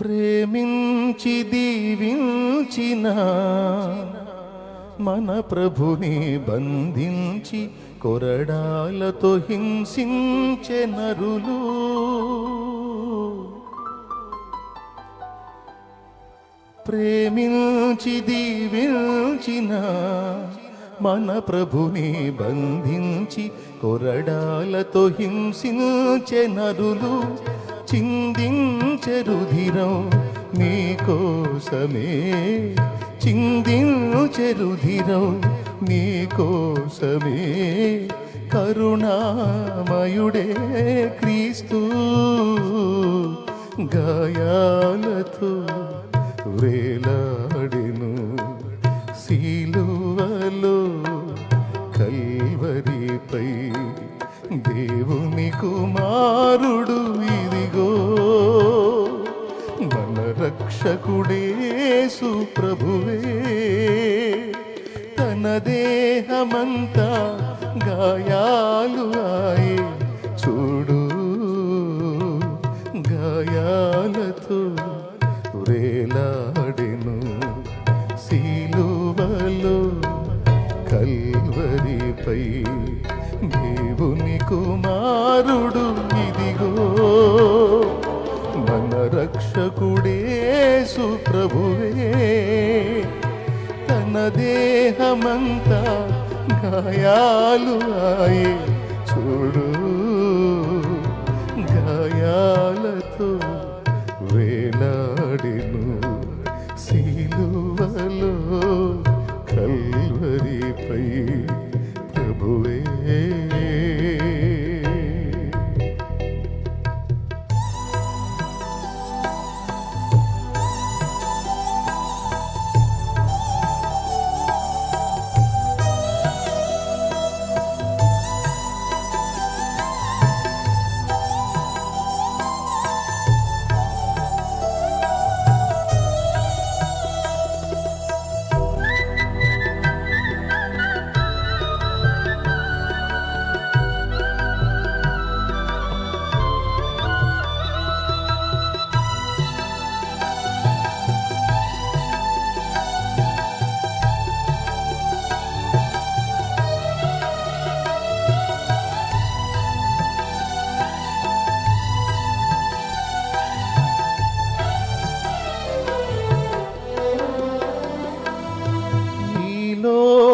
ప్రేమించి దీవించిన మన ప్రభుని బంధించి కొరడాలతో హింసించే నరులు. ప్రేమించి దీవించిన మన ప్రభుని బంధించి కొరడాలతో హింసించే నరులు. చిందించరుధిరం మీకోసమే చిందించరుధిరం మీకోసమే కరుణామయుడే క్రీస్తు గాయాలతో వేలాడెను. శీలు యేసు ప్రభువే. తన దేహమంతా గాయాలు ఆయి చూడు. గాయాలతో వేలాడెను శీలువలో కల్వరిపై. దేవుని కుమారుడు ప్రభువే తన దేహమంతా గాయాలు ఆయే చూడు.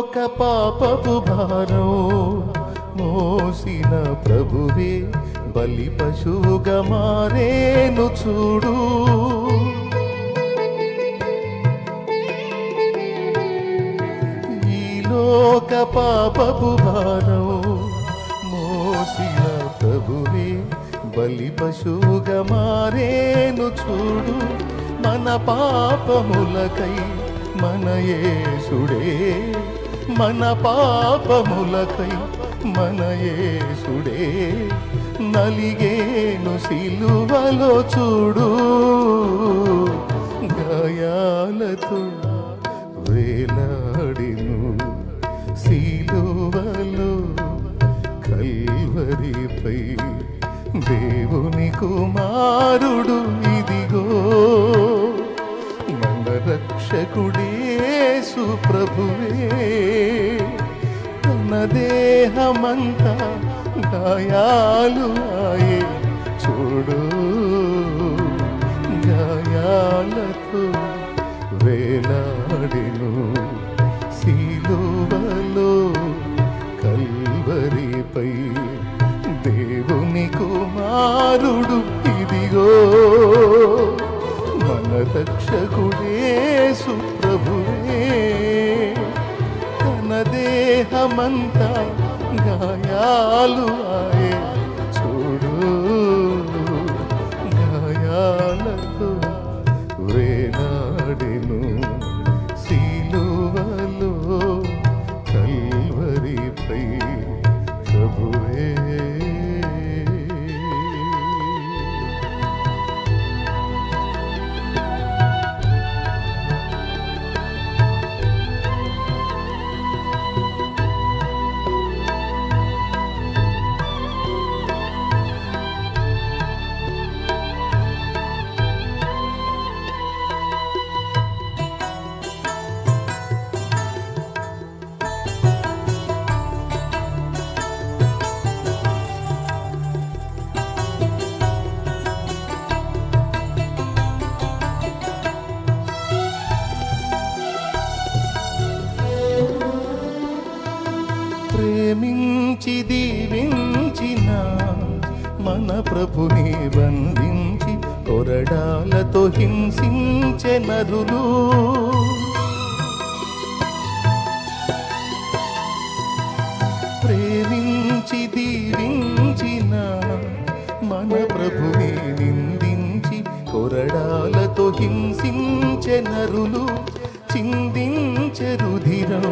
లోక పాపపు భారం మోసిన ప్రభువే బలి పశువుగా మారేను చూడు. ఈ లోక పాపపు భారం మోసిన ప్రభువే బలి పశువుగా మారేను చూడు. మన పాపములకై మన యేసుడే మన పాపములకై మన యేసుడే నలిగేను సిలువలో చూడు. గాయాలతో వేలాడిను సిలువలో కల్వరిపై దేవుని కుమారుడు ఇదిగో. రక్షకుడేసు ప్రభువే. తన దేహమంతా గాయాలు ఆయే చూడు. గాయాలతో వేలాడిను. దేహమంతా గాయాలు మన ప్రభుని బంధించి కొరడాలతో హింసించే నరులు ప్రేమించి దీవించిన మన ప్రభుని నిందించి కొరడాలతో హింసించే నరులు చిందించే రుధిరం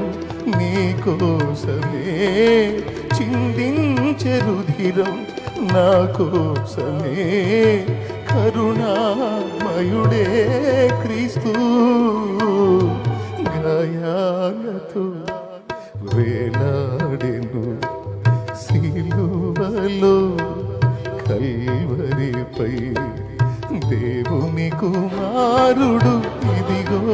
నీ కోసమే చిందించె రుధిరం నా కోసమే కరుణామయుడే క్రీస్తు. గాయాలతో వేలాడెను శిలువలో కల్వరిపై దేవుని కుమారుడు ఇదిగో.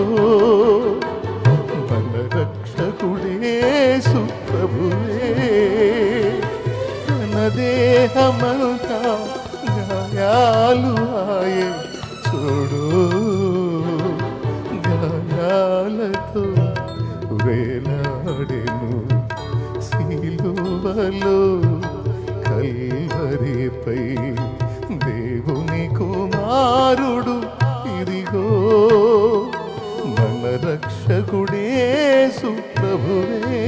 సిలువలో కల్వరిపై దేవుని కుమారుడు ఇదిగో మన రక్షకుడే సుప్రభువే